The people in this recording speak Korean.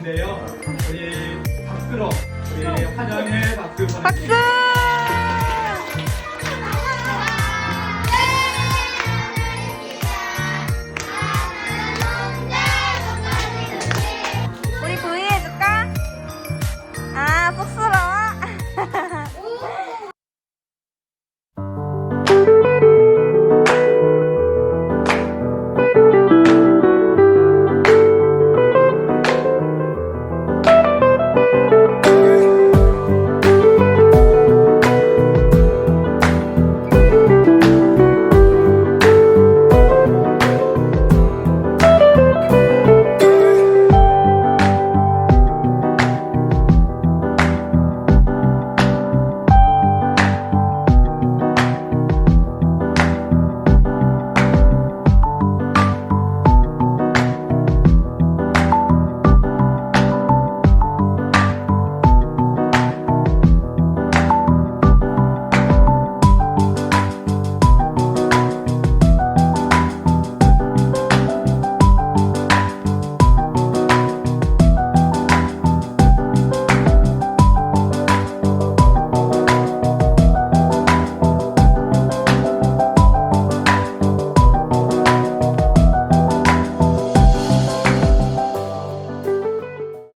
있는데요. 저희 박수로 우리 환영의 박수 박수.